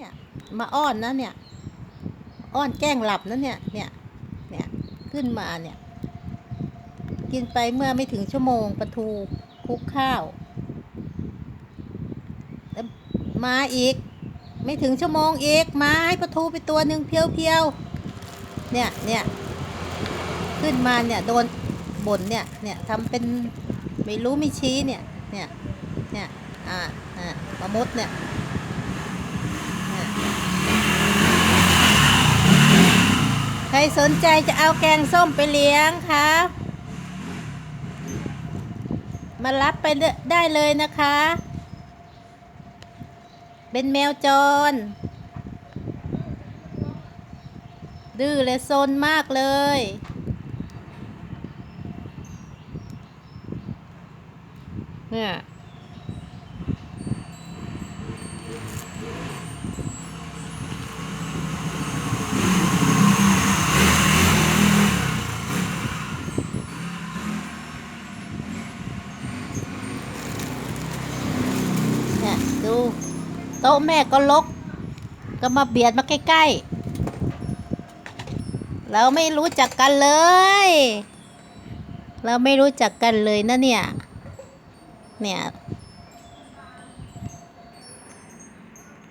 เนี่ยมาอ้อนนะเนี่ยอ้อนแกล้งหลับนะเนี่ยเนี่ยเนี่ยขึ้นมาเนี่ย กินไปเมื่อไม่ถึงชั่วโมงปลาทูคลุกข้าวแล้วมาอีก ไม่ถึงชั่วโมงอีกมาให้ปลาทูไปตัวหนึ่งเพียวๆเนี่ยเนี่ยขึ้นมาเนี่ยโดนบ่นเนี่ยเนี่ยทำเป็นไม่รู้ไม่ชี้เนี่ยเนี่ยเนี่ยอ่าอ่ามามดเนี่ย ใคร สนใจจะเอาแกงส้มไปเลี้ยงคะมารับไปได้เลยนะคะ เป็นแมวจร ดื้อและซนมากเลย เนี่ย ดูโต๊ะแม่ก็ลก ก็มาเบียดมาใกล้ๆ เราไม่รู้จักกันเลย เราไม่รู้จักกันเลยนะเนี่ย เนี่ย